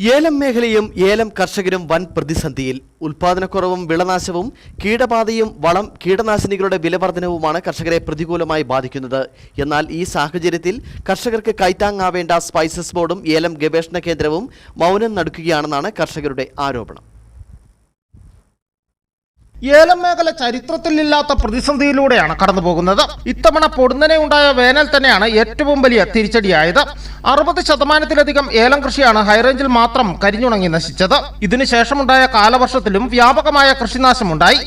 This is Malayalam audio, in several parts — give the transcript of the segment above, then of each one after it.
ഏലം മേഖലയും ഏലം കർഷകരും വൻ പ്രതിസന്ധിയിൽ. ഉൽപാദനക്കുറവും വിളനാശവും കീടബാധയും വളം കീടനാശിനികളുടെ വിലവർധനവുമാണ് കർഷകരെ പ്രതികൂലമായി ബാധിക്കുന്നത്. എന്നാൽ ഈ സാഹചര്യത്തിൽ കർഷകർക്ക് കൈത്താങ്ങാവേണ്ട സ്പൈസസ് ബോർഡും ഏലം ഗവേഷണ കേന്ദ്രവും മൗനം നടക്കുകയാണെന്നാണ് കർഷകരുടെ ആരോപണം. ഏലം മേഖല ചരിത്രത്തിലില്ലാത്ത പ്രതിസന്ധിയിലൂടെയാണ് കടന്നുപോകുന്നത്. ഇത്തവണ പൊടുന്നനെ ഉണ്ടായ വേനൽ തന്നെയാണ് ഏറ്റവും വലിയ തിരിച്ചടിയായത്. അറുപത് ശതമാനത്തിലധികം ഏലം കൃഷിയാണ് ഹൈറേഞ്ചിൽ മാത്രം കരിഞ്ഞുണങ്ങി നശിച്ചത്. ഇതിനുശേഷമുണ്ടായ കാലവർഷത്തിലും വ്യാപകമായ കൃഷിനാശമുണ്ടായി.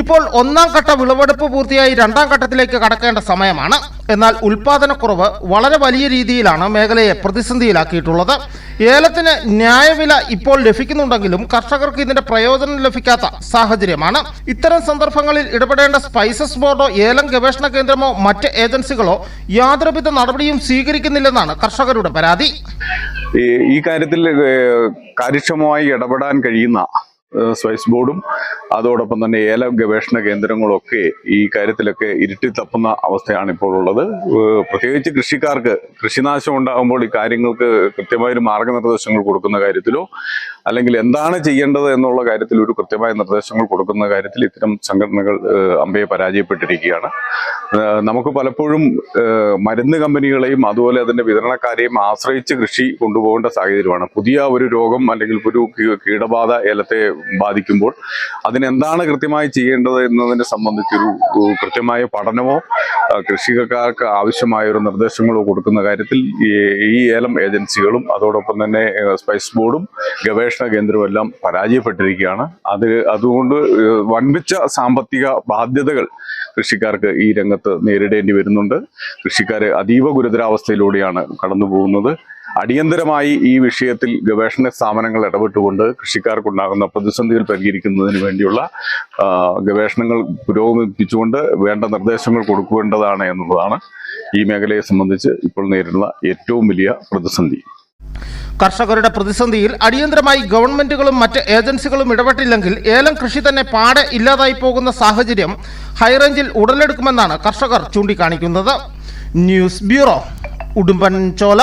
ഇപ്പോൾ ഒന്നാം ഘട്ട വിളവെടുപ്പ് പൂർത്തിയായി രണ്ടാം ഘട്ടത്തിലേക്ക് കടക്കേണ്ട സമയമാണ്. എന്നാൽ ഉൽപാദനക്കുറവ് വളരെ വലിയ രീതിയിലാണ് മേഖലയെ പ്രതിസന്ധിയിലാക്കിയിട്ടുള്ളത്. ഏലത്തിന് ന്യായവില ഇപ്പോൾ ലഭിക്കുന്നുണ്ടെങ്കിലും കർഷകർക്ക് ഇതിന്റെ പ്രയോജനം ലഭിക്കാത്ത സാഹചര്യമാണ്. ഇത്തരം സന്ദർഭങ്ങളിൽ ഇടപെടേണ്ട സ്പൈസസ് ബോർഡോ ഏലം ഗവേഷണ കേന്ദ്രമോ മറ്റ് ഏജൻസികളോ യാതൊരുവിധ നടപടിയും സ്വീകരിക്കുന്നില്ലെന്നാണ് കർഷകരുടെ പരാതി. ഈ കാര്യത്തിൽ കാര്യക്ഷമമായി ഇടപെടാൻ കഴിയുന്ന സ്പൈസ് ബോർഡും അതോടൊപ്പം തന്നെ ഏല ഗവേഷണ കേന്ദ്രങ്ങളും ഒക്കെ ഈ കാര്യത്തിലൊക്കെ ഇരുട്ടി തപ്പുന്ന അവസ്ഥയാണ് ഇപ്പോൾ ഉള്ളത് പ്രത്യേകിച്ച് കൃഷിക്കാർക്ക് കൃഷിനാശം ഉണ്ടാകുമ്പോൾ ഈ കാര്യങ്ങൾക്ക് കൃത്യമായൊരു മാർഗനിർദ്ദേശങ്ങൾ കൊടുക്കുന്ന കാര്യത്തിലോ അല്ലെങ്കിൽ എന്താണ് ചെയ്യേണ്ടത് എന്നുള്ള കാര്യത്തിൽ ഒരു കൃത്യമായ നിർദ്ദേശങ്ങൾ കൊടുക്കുന്ന കാര്യത്തിൽ ഇത്തരം സംഘടനകൾ അമ്പയെ പരാജയപ്പെട്ടിരിക്കുകയാണ്. നമുക്ക് പലപ്പോഴും മരുന്ന് കമ്പനികളെയും അതുപോലെ അതിന്റെ വിതരണക്കാരെയും ആശ്രയിച്ച് കൃഷി കൊണ്ടുപോകേണ്ട സാഹചര്യമാണ്. പുതിയ ഒരു രോഗം അല്ലെങ്കിൽ ഒരു കീടബാധ ഏലത്തെ ബാധിക്കുമ്പോൾ അതിനെന്താണ് കൃത്യമായി ചെയ്യേണ്ടത് എന്നതിനെ സംബന്ധിച്ചൊരു കൃത്യമായ പഠനമോ കൃഷിക്കാർക്ക് ആവശ്യമായ ഒരു നിർദ്ദേശങ്ങൾ കൊടുക്കുന്ന കാര്യത്തിൽ ഈ ഏലം ഏജൻസികളും അതോടൊപ്പം തന്നെ സ്പൈസ് ബോർഡും ഗവേഷണ കേന്ദ്രവും എല്ലാം പരാജയപ്പെട്ടിരിക്കുകയാണ്. അത് അതുകൊണ്ട് വൻപിച്ച സാമ്പത്തിക ബാധ്യതകൾ കൃഷിക്കാർക്ക് ഈ രംഗത്ത് നേരിടേണ്ടി വരുന്നുണ്ട്. കൃഷിക്കാർ അതീവ ഗുരുതരാവസ്ഥയിലൂടെയാണ് കടന്നു പോകുന്നത് അടിയന്തരമായി ഈ വിഷയത്തിൽ ഗവേഷണ സ്ഥാപനങ്ങൾ ഇടപെട്ടുകൊണ്ട് കൃഷിക്കാർക്കുണ്ടാകുന്ന പ്രതിസന്ധികൾ പരിഹരിക്കുന്നതിന് വേണ്ടിയുള്ള ഗവേഷണങ്ങൾ പുരോഗമിപ്പിച്ചുകൊണ്ട് വേണ്ട നിർദ്ദേശങ്ങൾ കൊടുക്കേണ്ടതാണ് എന്നുള്ളതാണ് ഈ മേഖലയെ സംബന്ധിച്ച് ഇപ്പോൾ നേരിടുന്ന ഏറ്റവും വലിയ പ്രതിസന്ധി. കർഷകരുടെ പ്രതിസന്ധിയിൽ അടിയന്തരമായി ഗവൺമെന്റുകളും മറ്റ് ഏജൻസികളും ഇടപെട്ടില്ലെങ്കിൽ ഏലം കൃഷി തന്നെ പാടെ ഇല്ലാതായി പോകുന്ന സാഹചര്യം ഹൈറേഞ്ചിൽ ഉടലെടുക്കുമെന്നാണ് കർഷകർ ചൂണ്ടിക്കാണിക്കുന്നത്. ന്യൂസ് ബ്യൂറോ ഉടുമ്പൻ ചോല